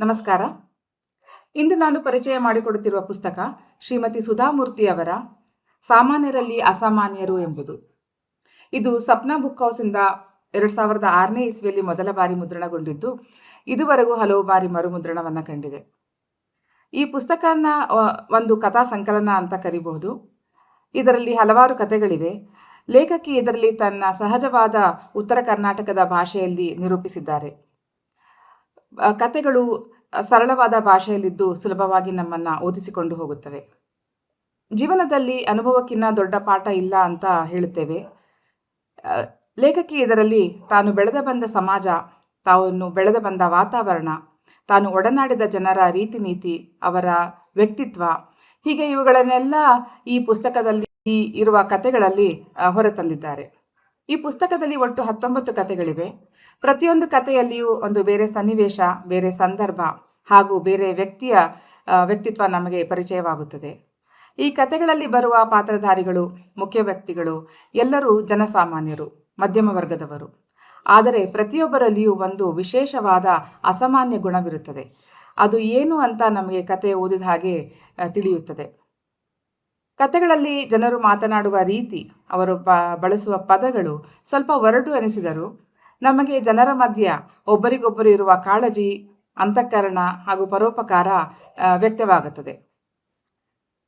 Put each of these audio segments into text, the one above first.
ನಮಸ್ಕಾರ. ಇಂದು ನಾನು ಪರಿಚಯ ಮಾಡಿಕೊಡುತ್ತಿರುವ ಪುಸ್ತಕ ಶ್ರೀಮತಿ ಸುಧಾಮೂರ್ತಿ ಅವರ ಸಾಮಾನ್ಯರಲ್ಲಿ ಅಸಾಮಾನ್ಯರು ಎಂಬುದು. ಇದು ಸಪ್ನಾ ಬುಕ್ ಹೌಸಿಂದ ಎರಡು ಸಾವಿರದ ಆರನೇ ಇಸ್ವಿಯಲ್ಲಿ ಮೊದಲ ಬಾರಿ ಮುದ್ರಣಗೊಂಡಿದ್ದು, ಇದುವರೆಗೂ ಹಲವು ಬಾರಿ ಮರುಮುದ್ರಣವನ್ನು ಕಂಡಿದೆ. ಈ ಪುಸ್ತಕನ ಒಂದು ಕಥಾ ಸಂಕಲನ ಅಂತ ಕರಿಬಹುದು. ಇದರಲ್ಲಿ ಹಲವಾರು ಕಥೆಗಳಿವೆ. ಲೇಖಕಿ ಇದರಲ್ಲಿ ತನ್ನ ಸಹಜವಾದ ಉತ್ತರ ಕರ್ನಾಟಕದ ಭಾಷೆಯಲ್ಲಿ ನಿರೂಪಿಸಿದ್ದಾರೆ. ಆ, ಕಥೆಗಳು ಸರಳವಾದ ಭಾಷೆಯಲ್ಲಿದ್ದು ಸುಲಭವಾಗಿ ನಮ್ಮನ್ನು ಓದಿಸಿಕೊಂಡು ಹೋಗುತ್ತವೆ. ಜೀವನದಲ್ಲಿ ಅನುಭವಕ್ಕಿಂತ ದೊಡ್ಡ ಪಾಠ ಇಲ್ಲ ಅಂತ ಹೇಳುತ್ತೇವೆ. ಲೇಖಕಿ ಇದರಲ್ಲಿ ತಾನು ಬೆಳೆದ ಬಂದ ಸಮಾಜ ತಾನು ಬೆಳೆದ ಬಂದ ವಾತಾವರಣ ತಾನು ಒಡನಾಡಿದ ಜನರ ರೀತಿ ನೀತಿ ಅವರ ವ್ಯಕ್ತಿತ್ವ ಹೀಗೆ ಇವುಗಳನ್ನೆಲ್ಲ ಈ ಪುಸ್ತಕದಲ್ಲಿ ಇರುವ ಕಥೆಗಳಲ್ಲಿ ಆ, ಹೊರತಂದಿದ್ದಾರೆ. ಈ ಪುಸ್ತಕದಲ್ಲಿ ಒಟ್ಟು ಹತ್ತೊಂಬತ್ತು ಕಥೆಗಳಿವೆ. ಪ್ರತಿಯೊಂದು ಕಥೆಯಲ್ಲಿಯೂ ಒಂದು ಬೇರೆ ಸನ್ನಿವೇಶ, ಬೇರೆ ಸಂದರ್ಭ ಹಾಗೂ ಬೇರೆ ವ್ಯಕ್ತಿಯ ವ್ಯಕ್ತಿತ್ವ ನಮಗೆ ಪರಿಚಯವಾಗುತ್ತದೆ. ಈ ಕಥೆಗಳಲ್ಲಿ ಬರುವ ಪಾತ್ರಧಾರಿಗಳು, ಮುಖ್ಯ ವ್ಯಕ್ತಿಗಳು ಎಲ್ಲರೂ ಜನಸಾಮಾನ್ಯರು, ಮಧ್ಯಮ ವರ್ಗದವರು. ಆದರೆ ಪ್ರತಿಯೊಬ್ಬರಲ್ಲಿಯೂ ಒಂದು ವಿಶೇಷವಾದ ಅಸಾಮಾನ್ಯ ಗುಣವಿರುತ್ತದೆ. ಅದು ಏನು ಅಂತ ನಮಗೆ ಕತೆ ಓದಿದ ಹಾಗೆ ತಿಳಿಯುತ್ತದೆ. ಕತೆಗಳಲ್ಲಿ ಜನರು ಮಾತನಾಡುವ ರೀತಿ, ಅವರು ಬಳಸುವ ಪದಗಳು ಸ್ವಲ್ಪ ಒರಟು ಅನಿಸಿದರು ನಮಗೆ ಜನರ ಮಧ್ಯ ಒಬ್ಬರಿಗೊಬ್ಬರು ಇರುವ ಕಾಳಜಿ, ಅಂತಃಕರಣ ಹಾಗೂ ಪರೋಪಕಾರ ವ್ಯಕ್ತವಾಗುತ್ತದೆ.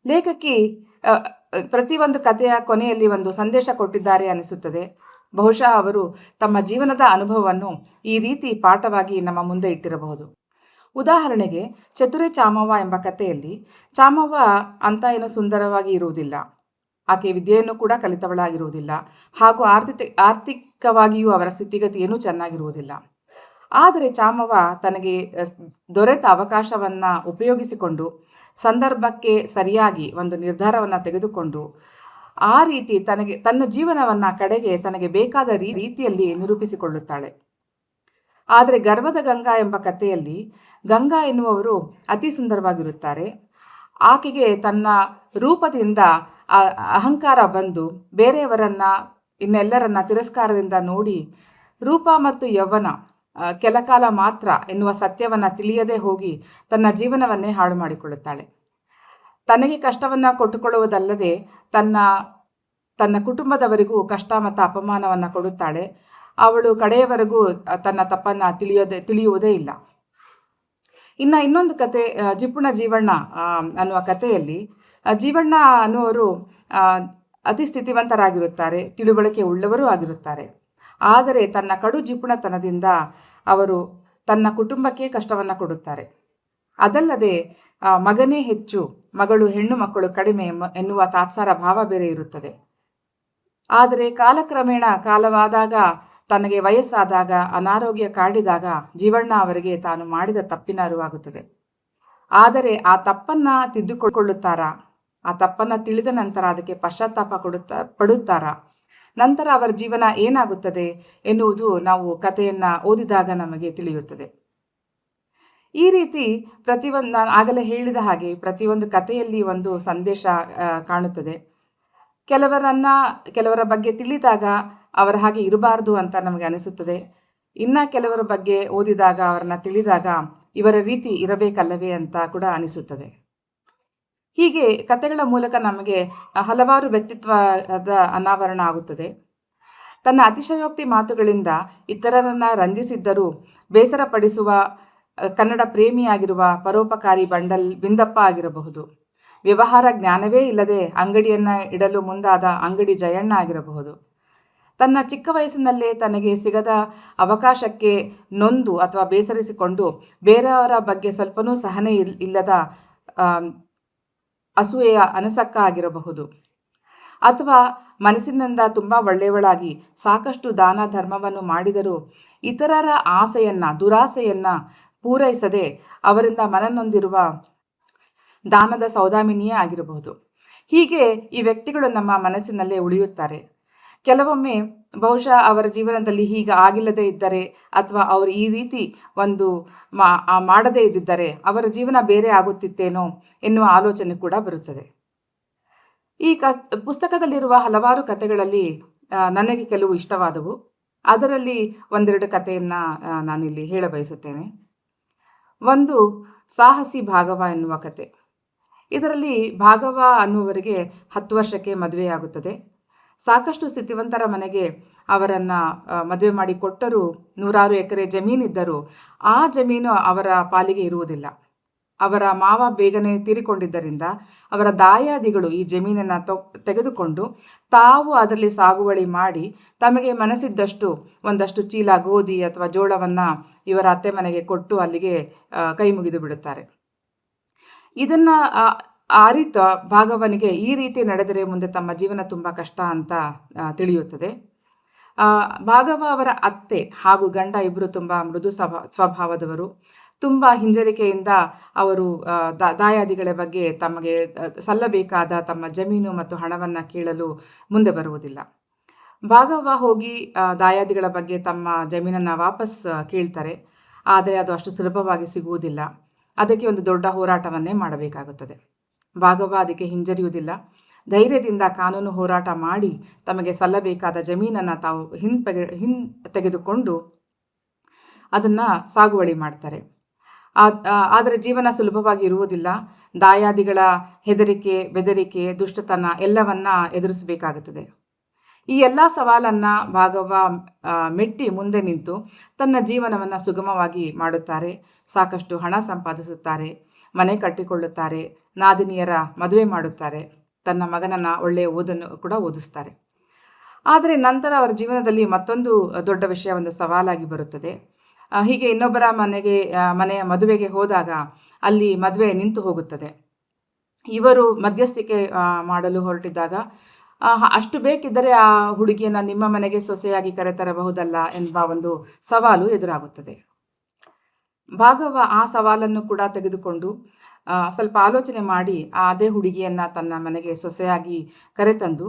ಲೇಖಕಿ ಪ್ರತಿಯೊಂದು ಕಥೆಯ ಕೊನೆಯಲ್ಲಿ ಒಂದು ಸಂದೇಶ ಕೊಟ್ಟಿದ್ದಾರೆ ಅನಿಸುತ್ತದೆ. ಬಹುಶಃ ಅವರು ತಮ್ಮ ಜೀವನದ ಅನುಭವವನ್ನು ಈ ರೀತಿ ಪಾಠವಾಗಿ ನಮ್ಮ ಮುಂದೆ ಇಟ್ಟಿರಬಹುದು. ಉದಾಹರಣೆಗೆ, ಚತುರೆ ಚಾಮವ್ವ ಎಂಬ ಕಥೆಯಲ್ಲಿ ಚಾಮವ್ವ ಅಂತ ಏನು ಸುಂದರವಾಗಿ ಇರುವುದಿಲ್ಲ. ಆಕೆ ವಿದ್ಯೆಯನ್ನು ಕೂಡ ಕಲಿತವಳಾಗಿರುವುದಿಲ್ಲ. ಹಾಗೂ ಆರ್ಥಿಕ ಆರ್ಥಿಕವಾಗಿಯೂ ಅವರ ಸ್ಥಿತಿಗತಿ ಏನೂ ಚೆನ್ನಾಗಿರುವುದಿಲ್ಲ. ಆದರೆ ಚಾಮವ್ವ ತನಗೆ ದೊರೆತ ಅವಕಾಶವನ್ನು ಉಪಯೋಗಿಸಿಕೊಂಡು, ಸಂದರ್ಭಕ್ಕೆ ಸರಿಯಾಗಿ ಒಂದು ನಿರ್ಧಾರವನ್ನು ತೆಗೆದುಕೊಂಡು, ಆ ರೀತಿ ತನಗೆ, ತನ್ನ ಜೀವನವನ್ನು ಕಡೆಗೆ ತನಗೆ ಬೇಕಾದ ರೀತಿಯಲ್ಲಿ ನಿರೂಪಿಸಿಕೊಳ್ಳುತ್ತಾಳೆ. ಆದರೆ ಗರ್ವದ ಗಂಗಾ ಎಂಬ ಕಥೆಯಲ್ಲಿ ಗಂಗಾ ಎನ್ನುವವರು ಅತಿ ಸುಂದರವಾಗಿರುತ್ತಾರೆ. ಆಕೆಗೆ ತನ್ನ ರೂಪದಿಂದ ಅಹಂಕಾರ ಬಂದು ಬೇರೆಯವರನ್ನ, ಇನ್ನೆಲ್ಲರನ್ನ ತಿರಸ್ಕಾರದಿಂದ ನೋಡಿ ರೂಪ ಮತ್ತು ಯೌವನ ಕೆಲಕಾಲ ಮಾತ್ರ ಎನ್ನುವ ಸತ್ಯವನ್ನು ತಿಳಿಯದೇ ಹೋಗಿ ತನ್ನ ಜೀವನವನ್ನೇ ಹಾಳು ಮಾಡಿಕೊಳ್ಳುತ್ತಾಳೆ. ತನಗೆ ಕಷ್ಟವನ್ನು ಕೊಟ್ಟುಕೊಳ್ಳುವುದಲ್ಲದೆ ತನ್ನ ತನ್ನ ಕುಟುಂಬದವರಿಗೂ ಕಷ್ಟ ಮತ್ತು ಅಪಮಾನವನ್ನು ಕೊಡುತ್ತಾಳೆ. ಅವಳು ಕಡೆಯವರೆಗೂ ತನ್ನ ತಪ್ಪನ್ನು ತಿಳಿಯೋದೇ, ತಿಳಿಯುವುದೇ ಇಲ್ಲ. ಇನ್ನು ಇನ್ನೊಂದು ಕತೆ ಜಿಪ್ಪುಣ ಜೀವಣ್ಣ ಅನ್ನುವ ಕಥೆಯಲ್ಲಿ ಜೀವಣ್ಣ ಅನ್ನುವರು ಅತಿ ಸ್ಥಿತಿವಂತರಾಗಿರುತ್ತಾರೆ, ತಿಳುವಳಿಕೆ ಉಳ್ಳವರೂ ಆಗಿರುತ್ತಾರೆ. ಆದರೆ ತನ್ನ ಕಡು ಜಿಪುಣತನದಿಂದ ಅವರು ತನ್ನ ಕುಟುಂಬಕ್ಕೆ ಕಷ್ಟವನ್ನು ಕೊಡುತ್ತಾರೆ. ಅದಲ್ಲದೆ ಮಗನೇ ಹೆಚ್ಚು, ಮಗಳು ಹೆಣ್ಣು ಮಕ್ಕಳು ಕಡಿಮೆ ಎನ್ನುವ ತಾತ್ಸಾರ ಭಾವ ಬೇರೆ ಇರುತ್ತದೆ. ಆದರೆ ಕಾಲಕ್ರಮೇಣ ಕಾಲವಾದಾಗ ತನಗೆ ವಯಸ್ಸಾದಾಗ, ಅನಾರೋಗ್ಯ ಕಾಡಿದಾಗ ಜೀವಣ್ಣ ಅವರಿಗೆ ತಾನು ಮಾಡಿದ ತಪ್ಪಿನ ಅರಿವಾಗುತ್ತದೆ. ಆದರೆ ಆ ತಪ್ಪನ್ನು ತಿದ್ದುಕೊಳ್ಳುತ್ತಾರಾ? ಆ ತಪ್ಪನ್ನು ತಿಳಿದ ನಂತರ ಅದಕ್ಕೆ ಪಶ್ಚಾತ್ತಾಪ ಕೊಡುತ್ತಾ, ಪಡುತ್ತಾರಾ? ನಂತರ ಅವರ ಜೀವನ ಏನಾಗುತ್ತದೆ ಎನ್ನುವುದು ನಾವು ಕಥೆಯನ್ನು ಓದಿದಾಗ ನಮಗೆ ತಿಳಿಯುತ್ತದೆ. ಈ ರೀತಿ ಪ್ರತಿಯೊಂದು ನಾನು ಆಗಲೇ ಹೇಳಿದ ಹಾಗೆ ಪ್ರತಿಯೊಂದು ಕಥೆಯಲ್ಲಿ ಒಂದು ಸಂದೇಶ ಕಾಣುತ್ತದೆ. ಕೆಲವರನ್ನ, ಕೆಲವರ ಬಗ್ಗೆ ತಿಳಿದಾಗ ಅವರ ಹಾಗೆ ಇರಬಾರ್ದು ಅಂತ ನಮಗೆ ಅನಿಸುತ್ತದೆ. ಇನ್ನು ಕೆಲವರ ಬಗ್ಗೆ ಓದಿದಾಗ, ಅವರನ್ನ ತಿಳಿದಾಗ ಇವರ ರೀತಿ ಇರಬೇಕಲ್ಲವೇ ಅಂತ ಕೂಡ ಅನಿಸುತ್ತದೆ. ಹೀಗೆ ಕಥೆಗಳ ಮೂಲಕ ನಮಗೆ ಹಲವಾರು ವ್ಯಕ್ತಿತ್ವದ ಅನಾವರಣ ಆಗುತ್ತದೆ. ತನ್ನ ಅತಿಶಯೋಕ್ತಿ ಮಾತುಗಳಿಂದ ಇತರರನ್ನ ರಂಜಿಸಿದ್ದರೂ ಬೇಸರಪಡಿಸುವ, ಕನ್ನಡ ಪ್ರೇಮಿಯಾಗಿರುವ ಪರೋಪಕಾರಿ ಬಂಡಲ್ ಬಿಂದಪ್ಪ ಆಗಿರಬಹುದು. ವ್ಯವಹಾರ ಜ್ಞಾನವೇ ಇಲ್ಲದೆ ಅಂಗಡಿಯನ್ನು ಇಡಲು ಮುಂದಾದ ಅಂಗಡಿ ಜಯಣ್ಣ ಆಗಿರಬಹುದು. ತನ್ನ ಚಿಕ್ಕ ವಯಸ್ಸಿನಲ್ಲೇ ತನಗೆ ಸಿಗದ ಅವಕಾಶಕ್ಕೆ ನೊಂದು ಅಥವಾ ಬೇಸರಿಸಿಕೊಂಡು ಬೇರೆಯವರ ಬಗ್ಗೆ ಸ್ವಲ್ಪನೂ ಸಹನೆ ಇಲ್- ಇಲ್ಲದ ಅಸೂಯೆಯ ಅನಸಕ್ಕ ಆಗಿರಬಹುದು. ಅಥವಾ ಮನಸ್ಸಿನಿಂದ ತುಂಬ ಒಳ್ಳೆಯವಳಾಗಿ ಸಾಕಷ್ಟು ದಾನ ಧರ್ಮವನ್ನು ಮಾಡಿದರೂ ಇತರರ ಆಸೆಯನ್ನು, ದುರಾಸೆಯನ್ನು ಪೂರೈಸದೆ ಅವರಿಂದ ಮನನೊಂದಿರುವ ದಾನದ ಸೌದಾಮಿನಿಯೇ ಆಗಿರಬಹುದು. ಹೀಗೆ ಈ ವ್ಯಕ್ತಿಗಳು ನಮ್ಮ ಮನಸ್ಸಿನಲ್ಲೇ ಉಳಿಯುತ್ತಾರೆ. ಕೆಲವೊಮ್ಮೆ ಬಹುಶಃ ಅವರ ಜೀವನದಲ್ಲಿ ಹೀಗೆ ಆಗಿಲ್ಲದೇ ಇದ್ದರೆ ಅಥವಾ ಅವರು ಈ ರೀತಿ ಒಂದು ಮಾ ಮಾಡದೇ ಇದ್ದಿದ್ದರೆ ಅವರ ಜೀವನ ಬೇರೆ ಆಗುತ್ತಿತ್ತೇನೋ ಎನ್ನುವ ಆಲೋಚನೆ ಕೂಡ ಬರುತ್ತದೆ. ಈ ಕ ಪುಸ್ತಕದಲ್ಲಿರುವ ಹಲವಾರು ಕಥೆಗಳಲ್ಲಿ ನನಗೆ ಕೆಲವು ಇಷ್ಟವಾದವು. ಅದರಲ್ಲಿ ಒಂದೆರಡು ಕಥೆಯನ್ನು ನಾನಿಲ್ಲಿ ಹೇಳ ಬಯಸುತ್ತೇನೆ. ಒಂದು ಸಾಹಸಿ ಭಾಗವ ಎನ್ನುವ ಕತೆ ಇದರಲ್ಲಿ ಭಾಗವ ಅನ್ನುವರಿಗೆ ಹತ್ತು ವರ್ಷಕ್ಕೆ ಮದುವೆಯಾಗುತ್ತದೆ. ಸಾಕಷ್ಟು ಸ್ಥಿತಿವಂತರ ಮನೆಗೆ ಅವರನ್ನು ಮದುವೆ ಮಾಡಿ ಕೊಟ್ಟರೂ ನೂರಾರು ಎಕರೆ ಜಮೀನಿದ್ದರೂ ಆ ಜಮೀನು ಅವರ ಪಾಲಿಗೆ ಇರುವುದಿಲ್ಲ. ಅವರ ಮಾವ ಬೇಗನೆ ತೀರಿಕೊಂಡಿದ್ದರಿಂದ ಅವರ ದಾಯಾದಿಗಳು ಈ ಜಮೀನನ್ನು ತೆಗೆದುಕೊಂಡು ತಾವು ಅದರಲ್ಲಿ ಸಾಗುವಳಿ ಮಾಡಿ ತಮಗೆ ಮನಸ್ಸಿದ್ದಷ್ಟು ಒಂದಷ್ಟು ಚೀಲ, ಗೋಧಿ ಅಥವಾ ಜೋಳವನ್ನು ಇವರ ಅತ್ತೆ ಮನೆಗೆ ಕೊಟ್ಟು ಅಲ್ಲಿಗೆ ಕೈ ಮುಗಿದು ಬಿಡುತ್ತಾರೆ. ಇದನ್ನು ಅರಿತ ಭಾಗವನಿಗೆ ಈ ರೀತಿ ನಡೆದರೆ ಮುಂದೆ ತಮ್ಮ ಜೀವನ ತುಂಬ ಕಷ್ಟ ಅಂತ ತಿಳಿಯುತ್ತದೆ. ಭಾಗವ ಅವರ ಅತ್ತೆ ಹಾಗೂ ಗಂಡ ಇಬ್ಬರು ತುಂಬ ಮೃದು ಸ್ವಭಾ ಸ್ವಭಾವದವರು. ತುಂಬ ಹಿಂಜರಿಕೆಯಿಂದ ಅವರು ದಾಯಾದಿಗಳ ಬಗ್ಗೆ ತಮಗೆ ಸಲ್ಲಬೇಕಾದ ತಮ್ಮ ಜಮೀನು ಮತ್ತು ಹಣವನ್ನು ಕೇಳಲು ಮುಂದೆ ಬರುವುದಿಲ್ಲ. ಭಾಗವ ಹೋಗಿ ದಾಯಾದಿಗಳ ಬಗ್ಗೆ ತಮ್ಮ ಜಮೀನನ್ನು ವಾಪಸ್ ಕೇಳ್ತಾರೆ. ಆದರೆ ಅದು ಅಷ್ಟು ಸುಲಭವಾಗಿ ಸಿಗುವುದಿಲ್ಲ. ಅದಕ್ಕೆ ಒಂದು ದೊಡ್ಡ ಹೋರಾಟವನ್ನೇ ಮಾಡಬೇಕಾಗುತ್ತದೆ. ಭಾಗವ ಅದಕ್ಕೆ ಹಿಂಜರಿಯುವುದಿಲ್ಲ. ಧೈರ್ಯದಿಂದ ಕಾನೂನು ಹೋರಾಟ ಮಾಡಿ ತಮಗೆ ಸಲ್ಲಬೇಕಾದ ಜಮೀನನ್ನು ತಾವು ಹಿಂಪೆಗೆ ಹಿನ್ ತೆಗೆದುಕೊಂಡು ಅದನ್ನು ಸಾಗುವಳಿ ಮಾಡ್ತಾರೆ. ಆದರೆ ಜೀವನ ಸುಲಭವಾಗಿ ಇರುವುದಿಲ್ಲ. ದಾಯಾದಿಗಳ ಹೆದರಿಕೆ, ಬೆದರಿಕೆ, ದುಷ್ಟತನ ಎಲ್ಲವನ್ನ ಎದುರಿಸಬೇಕಾಗುತ್ತದೆ. ಈ ಎಲ್ಲ ಸವಾಲನ್ನು ಭಾಗವ ಮೆಟ್ಟಿ ಮುಂದೆ ನಿಂತು ತನ್ನ ಜೀವನವನ್ನು ಸುಗಮವಾಗಿ ಮಾಡುತ್ತಾರೆ. ಸಾಕಷ್ಟು ಹಣ ಸಂಪಾದಿಸುತ್ತಾರೆ. ಮನೆ ಕಟ್ಟಿಕೊಳ್ಳುತ್ತಾರೆ, ನಾದಿನಿಯರ ಮದುವೆ ಮಾಡುತ್ತಾರೆ, ತನ್ನ ಮಗನನ್ನು ಒಳ್ಳೆಯ ಓದನ್ನು ಕೂಡ ಓದಿಸ್ತಾರೆ. ಆದರೆ ನಂತರ ಅವರ ಜೀವನದಲ್ಲಿ ಮತ್ತೊಂದು ದೊಡ್ಡ ವಿಷಯ, ಒಂದು ಸವಾಲಾಗಿ ಬರುತ್ತದೆ. ಹೀಗೆ ಇನ್ನೊಬ್ಬರ ಮನೆಗೆ ಮನೆಯ ಮದುವೆಗೆ ಹೋದಾಗ ಅಲ್ಲಿ ಮದುವೆ ನಿಂತು ಹೋಗುತ್ತದೆ. ಇವರು ಮಧ್ಯಸ್ಥಿಕೆ ಮಾಡಲು ಹೊರಟಿದ್ದಾಗ ಅಷ್ಟು ಬೇಕಿದ್ದರೆ ಆ ಹುಡುಗಿಯನ್ನು ನಿಮ್ಮ ಮನೆಗೆ ಸೊಸೆಯಾಗಿ ಕರೆತರಬಹುದಲ್ಲ ಎಂಬ ಒಂದು ಸವಾಲು ಎದುರಾಗುತ್ತದೆ. ಭಾಗವ ಆ ಸವಾಲನ್ನು ಕೂಡ ತೆಗೆದುಕೊಂಡು ಸ್ವಲ್ಪ ಆಲೋಚನೆ ಮಾಡಿ ಆ ಅದೇ ಹುಡುಗಿಯನ್ನು ತನ್ನ ಮನೆಗೆ ಸೊಸೆಯಾಗಿ ಕರೆತಂದು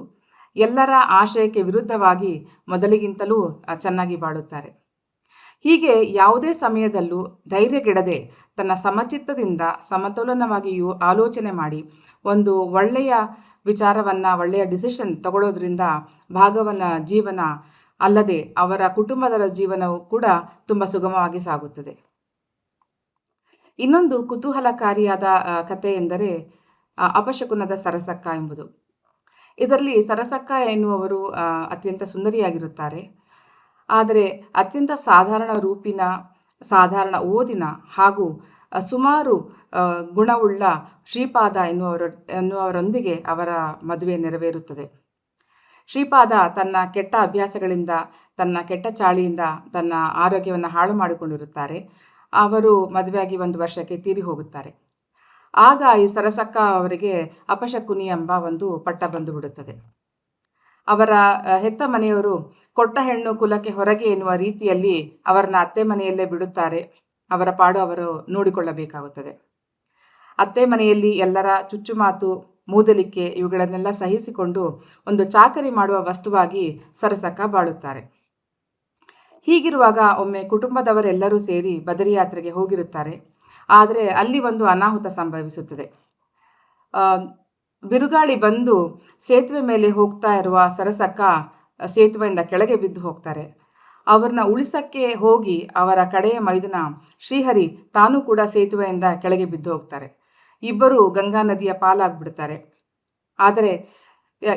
ಎಲ್ಲರ ಆಶಯಕ್ಕೆ ವಿರುದ್ಧವಾಗಿ ಮೊದಲಿಗಿಂತಲೂ ಚೆನ್ನಾಗಿ ಬಾಳುತ್ತಾರೆ. ಹೀಗೆ ಯಾವುದೇ ಸಮಯದಲ್ಲೂ ಧೈರ್ಯಗೆಡದೆ ತನ್ನ ಸಮಚಿತ್ತದಿಂದ ಸಮತೋಲನವಾಗಿ ಆಲೋಚನೆ ಮಾಡಿ ಒಂದು ಒಳ್ಳೆಯ ವಿಚಾರವನ್ನು, ಒಳ್ಳೆಯ ಡಿಸಿಷನ್ ತಗೊಳ್ಳೋದ್ರಿಂದ ಭಾಗವನ ಜೀವನ ಅಲ್ಲದೆ ಅವರ ಕುಟುಂಬದರ ಜೀವನವು ಕೂಡ ತುಂಬ ಸುಗಮವಾಗಿ ಸಾಗುತ್ತದೆ. ಇನ್ನೊಂದು ಕುತೂಹಲಕಾರಿಯಾದ ಕಥೆ ಎಂದರೆ ಅಪಶಕುನದ ಸರಸಕ್ಕ ಎಂಬುದು. ಇದರಲ್ಲಿ ಸರಸಕ್ಕ ಎನ್ನುವವರು ಅತ್ಯಂತ ಸುಂದರಿಯಾಗಿರುತ್ತಾರೆ. ಆದರೆ ಅತ್ಯಂತ ಸಾಧಾರಣ ರೂಪಿನ, ಸಾಧಾರಣ ಓದಿನ ಹಾಗೂ ಸುಮಾರು ಗುಣವುಳ್ಳ ಶ್ರೀಪಾದ ಎನ್ನುವರ ಎನ್ನುವರೊಂದಿಗೆ ಅವರ ಮದುವೆ ನೆರವೇರುತ್ತದೆ. ಶ್ರೀಪಾದ ತನ್ನ ಕೆಟ್ಟ ಅಭ್ಯಾಸಗಳಿಂದ, ತನ್ನ ಕೆಟ್ಟ ಚಾಳಿಯಿಂದ ತನ್ನ ಆರೋಗ್ಯವನ್ನು ಹಾಳು ಮಾಡಿಕೊಂಡಿರುತ್ತಾರೆ ಅವರು ಮದುವೆಯಾಗಿ ಒಂದು ವರ್ಷಕ್ಕೆ ತೀರಿ ಹೋಗುತ್ತಾರೆ. ಆಗ ಈ ಸರಸಕ್ಕ ಅವರಿಗೆ ಅಪಶಕುನಿ ಎಂಬ ಒಂದು ಪಟ್ಟ ಬಂದು ಬಿಡುತ್ತದೆ. ಅವರ ಹೆತ್ತ ಮನೆಯವರು ಕೊಟ್ಟ ಹೆಣ್ಣು ಕುಲಕ್ಕೆ ಹೊರಗೆ ಎನ್ನುವ ರೀತಿಯಲ್ಲಿ ಅವರನ್ನ ಅತ್ತೆ ಮನೆಯಲ್ಲೇ ಬಿಡುತ್ತಾರೆ. ಅವರ ಪಾಡು ಅವರು ನೋಡಿಕೊಳ್ಳಬೇಕಾಗುತ್ತದೆ. ಅತ್ತೆ ಮನೆಯಲ್ಲಿ ಎಲ್ಲರ ಚುಚ್ಚುಮಾತು, ಮೂದಲಿಕೆ ಇವುಗಳನ್ನೆಲ್ಲ ಸಹಿಸಿಕೊಂಡು ಒಂದು ಚಾಕರಿ ಮಾಡುವ ವಸ್ತುವಾಗಿ ಸರಸಕ್ಕ ಬಾಳುತ್ತಾರೆ. ಹೀಗಿರುವಾಗ ಒಮ್ಮೆ ಕುಟುಂಬದವರೆಲ್ಲರೂ ಸೇರಿ ಬದರಿಯಾತ್ರೆಗೆ ಹೋಗಿರುತ್ತಾರೆ. ಆದರೆ ಅಲ್ಲಿ ಒಂದು ಅನಾಹುತ ಸಂಭವಿಸುತ್ತದೆ. ಬಿರುಗಾಳಿ ಬಂದು ಸೇತುವೆ ಮೇಲೆ ಹೋಗ್ತಾ ಇರುವ ಸರಸಕ್ಕ ಸೇತುವೆಯಿಂದ ಕೆಳಗೆ ಬಿದ್ದು ಹೋಗ್ತಾರೆ. ಅವ್ರನ್ನ ಉಳಿಸಕ್ಕೆ ಹೋಗಿ ಅವರ ಕಡೆಯ ಮೈದನ ಶ್ರೀಹರಿ ತಾನೂ ಕೂಡ ಸೇತುವೆಯಿಂದ ಕೆಳಗೆ ಬಿದ್ದು ಹೋಗ್ತಾರೆ. ಇಬ್ಬರು ಗಂಗಾ ನದಿಯ ಪಾಲಾಗ್ಬಿಡ್ತಾರೆ. ಆದರೆ,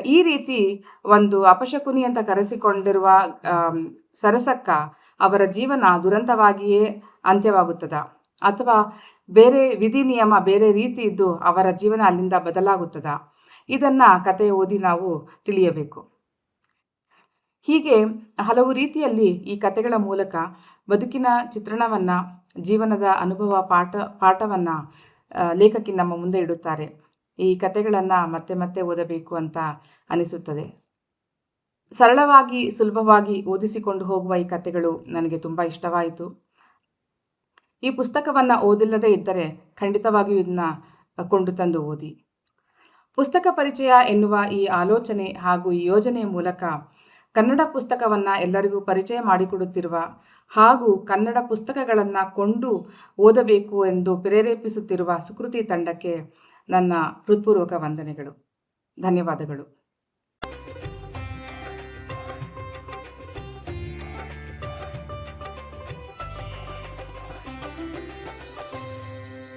ಈ ರೀತಿ ಒಂದು ಅಪಶಕುನಿ ಅಂತ ಕರೆಸಿಕೊಂಡಿರುವ ಸರಸಕ್ಕ ಅವರ ಜೀವನ ದುರಂತವಾಗಿಯೇ ಅಂತ್ಯವಾಗುತ್ತದೆ. ಅಥವಾ ಬೇರೆ ವಿಧಿ ನಿಯಮ, ಬೇರೆ ರೀತಿ ಇದ್ದು ಅವರ ಜೀವನ ಅಲ್ಲಿಂದ ಬದಲಾಗುತ್ತದ. ಇದನ್ನ ಕತೆ ಓದಿ ನಾವು ತಿಳಿಯಬೇಕು. ಹೀಗೆ ಹಲವು ರೀತಿಯಲ್ಲಿ ಈ ಕತೆಗಳ ಮೂಲಕ ಬದುಕಿನ ಚಿತ್ರಣವನ್ನ, ಜೀವನದ ಅನುಭವ ಪಾಠ, ಪಾಠವನ್ನ ಲೇಖಕಿ ನಮ್ಮ ಮುಂದೆ ಇಡುತ್ತಾರೆ. ಈ ಕತೆಗಳನ್ನು ಮತ್ತೆ ಮತ್ತೆ ಓದಬೇಕು ಅಂತ ಅನಿಸುತ್ತದೆ. ಸರಳವಾಗಿ, ಸುಲಭವಾಗಿ ಓದಿಸಿಕೊಂಡು ಹೋಗುವ ಈ ಕತೆಗಳು ನನಗೆ ತುಂಬ ಇಷ್ಟವಾಯಿತು. ಈ ಪುಸ್ತಕವನ್ನು ಓದಿಲ್ಲದೇ ಇದ್ದರೆ ಖಂಡಿತವಾಗಿಯೂ ಇದನ್ನ ಕೊಂಡು ತಂದು ಓದಿ. ಪುಸ್ತಕ ಪರಿಚಯ ಎನ್ನುವ ಈ ಆಲೋಚನೆ ಹಾಗೂ ಈ ಯೋಜನೆಯ ಮೂಲಕ ಕನ್ನಡ ಪುಸ್ತಕವನ್ನು ಎಲ್ಲರಿಗೂ ಪರಿಚಯ ಮಾಡಿಕೊಡುತ್ತಿರುವ ಹಾಗೂ ಕನ್ನಡ ಪುಸ್ತಕಗಳನ್ನು ಕೊಂಡು ಓದಬೇಕು ಎಂದು ಪ್ರೇರೇಪಿಸುತ್ತಿರುವ ಸುಕೃತಿ ತಂಡಕ್ಕೆ ನನ್ನ ಹೃತ್ಪೂರ್ವಕ ವಂದನೆಗಳು. ಧನ್ಯವಾದಗಳು.